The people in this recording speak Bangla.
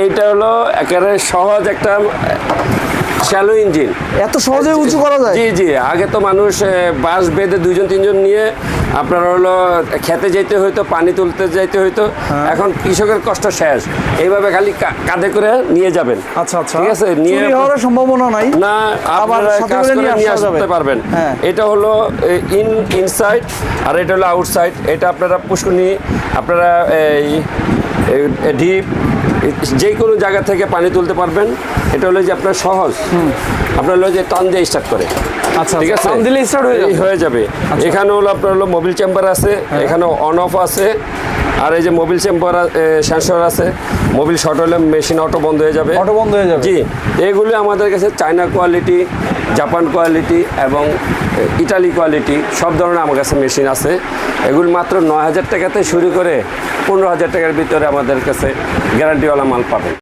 এইটা হলো একেবারে সহজ একটা শ্যালো ইঞ্জিন এত সহজে উঁচু করা যায়? জি জি আগে তো মানুষ বাঁশ বেঁধে দুজন তিনজন নিয়ে আপনার হলো খেতে যেতে হইতো পানি তুলতে যাইতে হইতো। হ্যাঁ। এখন কৃষকের কষ্ট শেষ। এইভাবে খালি কাঁধে করে নিয়ে যাবেন। আচ্ছা আচ্ছা। ঠিক আছে? নিয়ে হওয়ার সম্ভাবনা নাই। না আবার কাজ করে নিয়ে নিয়ে আসা আসতে পারবেন। হ্যাঁ। এটা হলো ইন ইনসাইড আর এটা হলো আউটসাইড এটা আপনারা পুষ্করণী আপনারা এই ডিপ যে কোনো জায়গা থেকে পানি তুলতে পারবেন। এটা হলো যে আপনার সহজ। আপনার হলো যে টান দিয়ে স্টার্ট করে। আচ্ছা, ঠিক আচ্ছা, আছে? টান দিলে স্টার্ট হয়ে যাবে? হয়ে যাবে। এখানে হলো আপনার হলো মোবিল চেম্বার আছে এখানে অন অফ আছে। আর এই যে মোবিল চেম্বার সেন্সর আছে মোবিল শর্ট হলে মেশিন অটো বন্ধ হয়ে যাবে। অটো বন্ধ হয়ে যাবে। জি এগুলো আমাদের কাছে চায়না কোয়ালিটি জাপান কোয়ালিটি এবং ইটালি কোয়ালিটি সব ধরনের আমার কাছে মেশিন আছে। এগুলো মাত্র নয় হাজার টাকাতে শুরু করে পনেরো হাজার টাকার ভিতরে আমাদের কাছে গ্যারান্টিওয়ালা মাল পাবেন